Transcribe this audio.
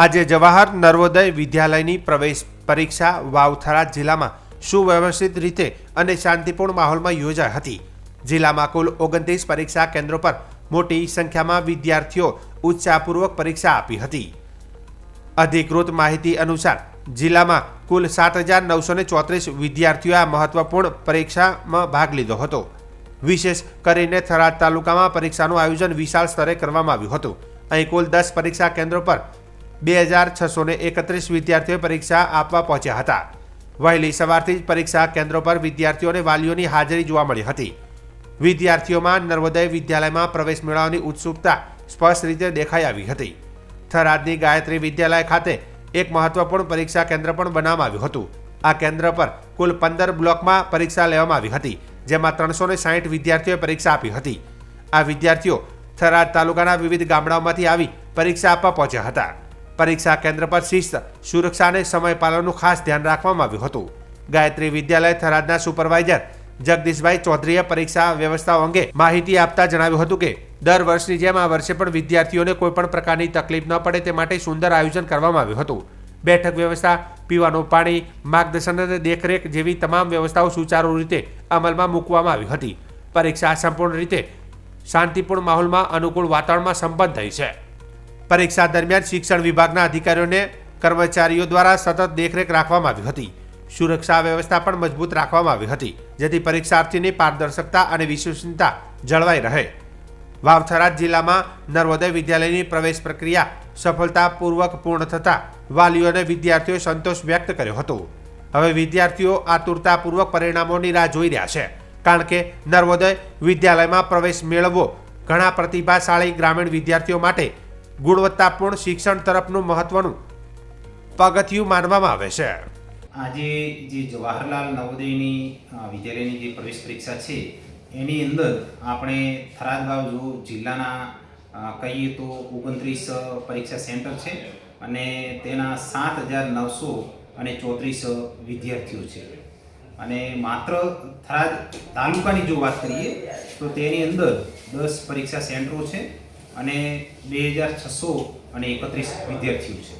આજે જવાહર નર્વોદય વિદ્યાલયની પ્રવેશ પરીક્ષા વાવથરા જિલ્લામાં સુવ્યવસ્થિત રીતે અને શાંતિપૂર્ણ માહોલમાં યોજાઈ હતી. જિલ્લામાં કુલ ઓગણત્રીસ પરીક્ષા કેન્દ્રો પર મોટી સંખ્યામાં વિદ્યાર્થીઓ ઉત્સાહપૂર્વક પરીક્ષા આપી હતી. અધિકૃત માહિતી અનુસાર, જિલ્લામાં કુલ સાત હજાર નવસો ચોત્રીસ વિદ્યાર્થીઓએ આ મહત્વપૂર્ણ પરીક્ષામાં ભાગ લીધો હતો. વિશેષ કરીને થરાદ તાલુકામાં પરીક્ષાનું આયોજન વિશાળ સ્તરે કરવામાં આવ્યું હતું. અહીં કુલ દસ પરીક્ષા કેન્દ્રો પર બે હજાર છસો ને એકત્રીસ વિદ્યાર્થીઓએ પરીક્ષા આપવા પહોંચ્યા હતા. વહેલી સવારથી જ પરીક્ષા કેન્દ્રો પર વિદ્યાર્થીઓ અને વાલીઓની હાજરી જોવા મળી હતી. વિદ્યાર્થીઓમાં નર્વોદય વિદ્યાલયમાં પ્રવેશ મેળવવાની ઉત્સુકતા સ્પષ્ટ રીતે દેખાઈ આવી હતી. થરાદની ગાયત્રી વિદ્યાલય ખાતે એક મહત્વપૂર્ણ પરીક્ષા કેન્દ્ર પણ બનાવવામાં આવ્યું હતું. આ કેન્દ્ર પર કુલ પંદર બ્લોકમાં પરીક્ષા લેવામાં આવી હતી, જેમાં ત્રણસો ને સાહીઠ વિદ્યાર્થીઓએ પરીક્ષા આપી હતી. આ વિદ્યાર્થીઓ થરાદ તાલુકાના વિવિધ ગામડાઓમાંથી આવી પરીક્ષા આપવા પહોંચ્યા હતા. પરીક્ષા કેન્દ્ર પર શિસ્ત, સુરક્ષા અને સમય પાલનનું ખાસ ધ્યાન રાખવામાં આવ્યું હતું. ગાયત્રી વિદ્યાલય થરાદના સુપરવાઇઝર જગદીશભાઈ ચૌધરીએ પરીક્ષા વ્યવસ્થાઓ અંગે માહિતી આપતા જણાવ્યું હતું કે, દર વર્ષની જેમ આ વર્ષે પણ વિદ્યાર્થીઓને કોઈપણ પ્રકારની તકલીફ ન પડે તે માટે સુંદર આયોજન કરવામાં આવ્યું હતું. બેઠક વ્યવસ્થા, પીવાનું પાણી, માર્ગદર્શન અને દેખરેખ જેવી તમામ વ્યવસ્થાઓ સુચારુ રીતે અમલમાં મૂકવામાં આવી હતી. પરીક્ષા સંપૂર્ણ રીતે શાંતિપૂર્ણ માહોલમાં અનુકૂળ વાતાવરણમાં સંપન્ન થઈ છે. પરીક્ષા દરમિયાન શિક્ષણ વિભાગના અધિકારીઓને કર્મચારીઓ દ્વારા સતત દેખરેખ રાખવામાં આવી હતી. સુરક્ષા વ્યવસ્થા પણ મજબૂત રાખવામાં આવી હતી, જેથી પરીક્ષાર્થીની પારદર્શકતા અને વિશ્વસનીયતા જળવાઈ રહે. વાવથરા જિલ્લામાં નર્વોદય વિદ્યાલયની પ્રવેશ પ્રક્રિયા સફળતાપૂર્વક પૂર્ણ થતાં વાલીઓ અને વિદ્યાર્થીઓએ સંતોષ વ્યક્ત કર્યો હતો. હવે વિદ્યાર્થીઓ આતુરતાપૂર્વક પરિણામોની રાહ જોઈ રહ્યા છે, કારણ કે નર્વોદય વિદ્યાલયમાં પ્રવેશ મેળવવો ઘણા પ્રતિભાશાળી ગ્રામીણ વિદ્યાર્થીઓ માટે ગુણવત્તાપૂર્ણ શિક્ષણ તરફનું મહત્વનું પગથિયું માનવામાં આવે છે. આજે જે જવાહરલાલ નવોદયની વિદ્યાલયની જે પ્રવેશ પરીક્ષા છે, એની અંદર આપણે થરાદ વાવ જો જિલ્લાના કહીએ તો ઓગણત્રીસ પરીક્ષા સેન્ટર છે અને તેના સાત હજાર નવસો અને ચોત્રીસ વિદ્યાર્થીઓ છે. અને માત્ર થરાદ તાલુકાની જો વાત કરીએ, તો તેની અંદર દસ પરીક્ષા સેન્ટરો છે અને બે હજાર છસો અને એકત્રીસ વિદ્યાર્થીઓ છે.